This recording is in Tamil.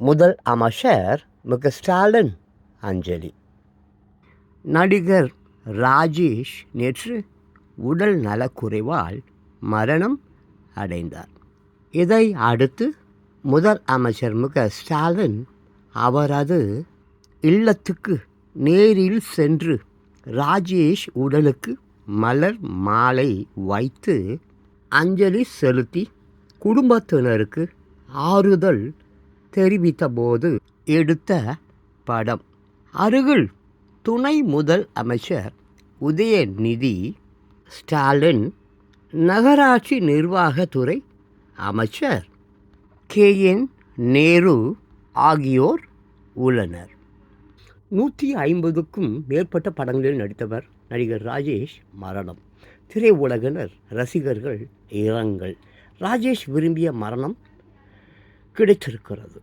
முதல் அமைச்சர் மு க ஸ்டாலின் அஞ்சலி. நடிகர் ராஜேஷ் நேற்று உடல் நலக்குறைவால் மரணம் அடைந்தார். இதை அடுத்து முதல் அமைச்சர் மு க ஸ்டாலின் அவரது இல்லத்துக்கு நேரில் சென்று ராஜேஷ் உடலுக்கு மலர் மாலை வைத்து அஞ்சலி செலுத்தி குடும்பத்தினருக்கு ஆறுதல் தெரிவித்தபோது எடுத்த படம். அருகில் துணை முதல் அமைச்சர் உதயநிதி ஸ்டாலின் நகராட்சி நிர்வாகத்துறை அமைச்சர் கே. என். நேரு ஆகியோர் உள்ளனர். நூற்றி ஐம்பதுக்கும் மேற்பட்ட படங்களில் நடித்தவர் நடிகர் ராஜேஷ் மரணம். திரையுலகினர் ரசிகர்கள் இரங்கல். ராஜேஷ் விரும்பிய மரணம் கிடைத்திருக்கிறது.